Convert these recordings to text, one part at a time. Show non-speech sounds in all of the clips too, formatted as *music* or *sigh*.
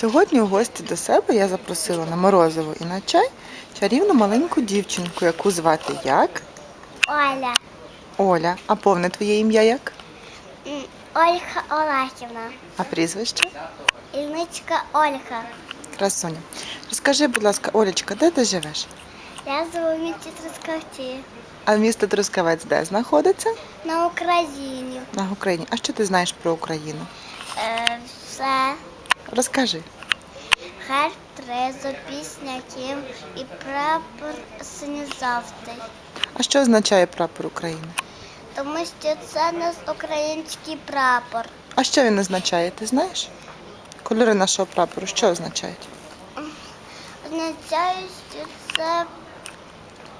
Сьогодні у гості до себе я запросила на морозиво і на чай чарівну маленьку дівчинку, яку звати як? Оля. Оля. А повне твоє ім'я як? Ольга Олахівна. А прізвище? Ільничка Ольга. Красуня. Розкажи, будь ласка, Олечка, де ти живеш? Я живу в місті Трускавці. А місто Трускавець де знаходиться? На Україні. На Україні. А що ти знаєш про Україну? Е, все. Розкажи. Герб, тризу, пісня, кім і прапор синьо-жовтий. А що означає прапор України? Тому що це наш український прапор. А що він означає, ти знаєш? Кольори нашого прапору що означають? Означає, що це,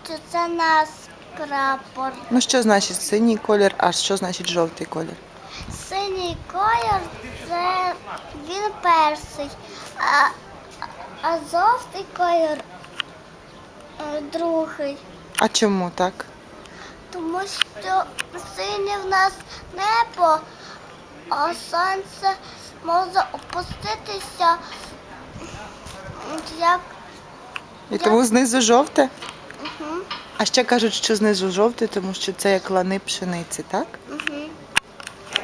що це наш прапор. Ну що значить синій колір, а що значить жовтий колір? Синій колір це він перший, а, а жовтий колір е, другий. А чому так? Тому що синє в нас небо, а сонце може опуститися. Як І тому знизу жовте? угу, А ще кажуть, що знизу жовтий, тому що це як лани пшениці, так? угу.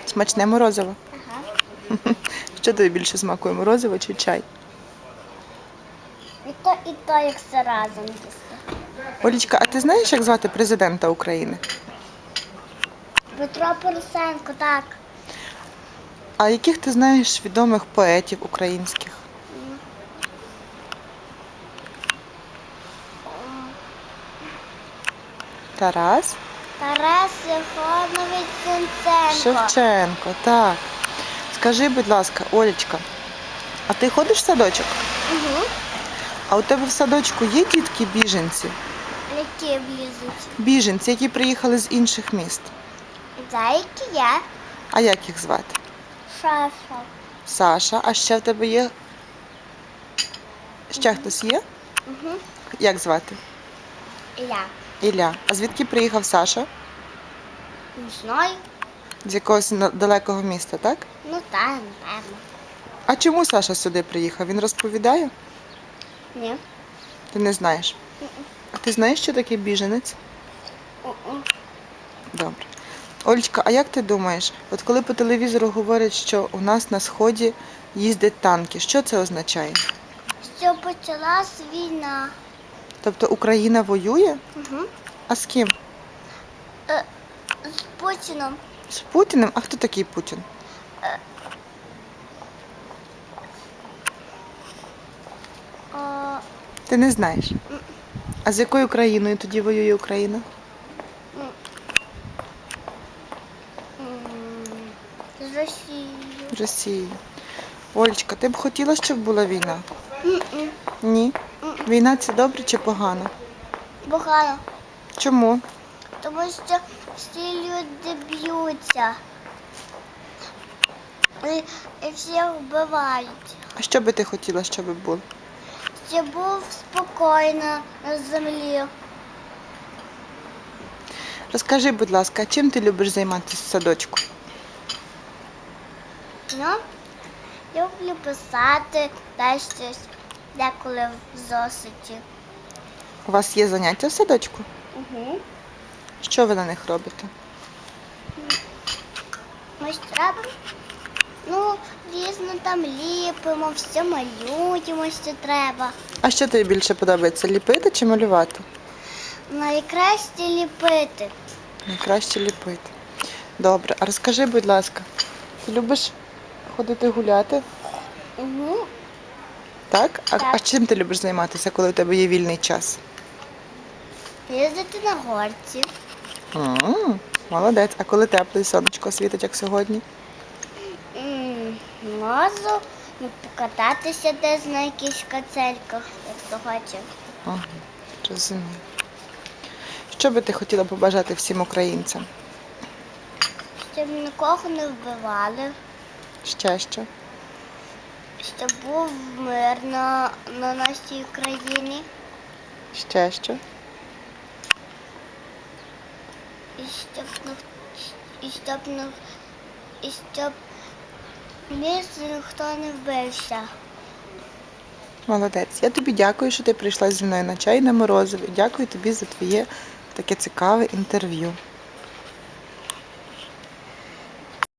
Смачне морозиво. *laughs* Що тобі більше смакує, морозиво чи чай? І то, і то, як все разом їсти. Олічка, а ти знаєш, як звати президента України? Петро Порошенко, так. А яких ти знаєш відомих поетів українських? Тарас Тарас Єфонович Сенценко. Шевченко, так. Скажи, будь ласка, Олечка, а ти ходиш в садочок? Угу. А у тебе в садочку є дітки-біженці? Які влізуть? Біженці, які приїхали з інших міст. Зайки я. А як їх звати? Шаша. Саша, а ще в тебе є. Ще хтось є? Угу. Як звати? Я. Ілля. А звідки приїхав Саша? Не знаю. З якогось далекого міста, так? Ну так, напевно. А чому Саша сюди приїхав? Він розповідає? Ні. Ти не знаєш. А ти знаєш, що таке біженець? Добре. Олечка, а як ти думаєш, от коли по телевізору говорять, що у нас на сході їздять танки, що це означає? Що почалась війна. Тобто Україна воює? Угу. А з ким? З Путіном. З Путіним? А хто такий Путін? Ти не знаєш. А з якою країною тоді воює Україна? з Росією. Росією. Олечка, ти б хотіла, щоб була війна? М-м. Ні. Війна це добре чи погано? Погано. Чому? Тому що всі люди б'ються. І, і всіх вбивають. А що би ти хотіла, щоб було? Щоб був спокійно на землі. Розкажи, будь ласка, чим ти любиш займатися в садочку? Ну, люблю писати та щось деколи в зоситі. У вас є заняття в садочку? Угу. Що ви на них робите? Ми ж треба. Ну, різно там ліпимо, все малюємо, що треба. А що тобі більше подобається ліпити чи малювати? Найкраще ліпити. Найкраще ліпити. Добре, а розкажи, будь ласка, ти любиш ходити гуляти? Угу. Так? А, Так. а чим ти любиш займатися, коли у тебе є вільний час? Їздити на горці. м молодець. А коли тепло і сонечко світить, як сьогодні? М, Можу ну, покататися десь на якихось кацельках, як хто хоче. Ага, розумію. Що би ти хотіла побажати всім українцям? Щоб нікого не вбивали, Ще що? щоб був мир на, на нашій Україні. Ще що? І щоб не і щоб не і щоб місце ніхто не вбився. Молодець. Я тобі дякую, що ти прийшла зі мною на чай на морозові. Дякую тобі за твоє таке цікаве інтерв'ю.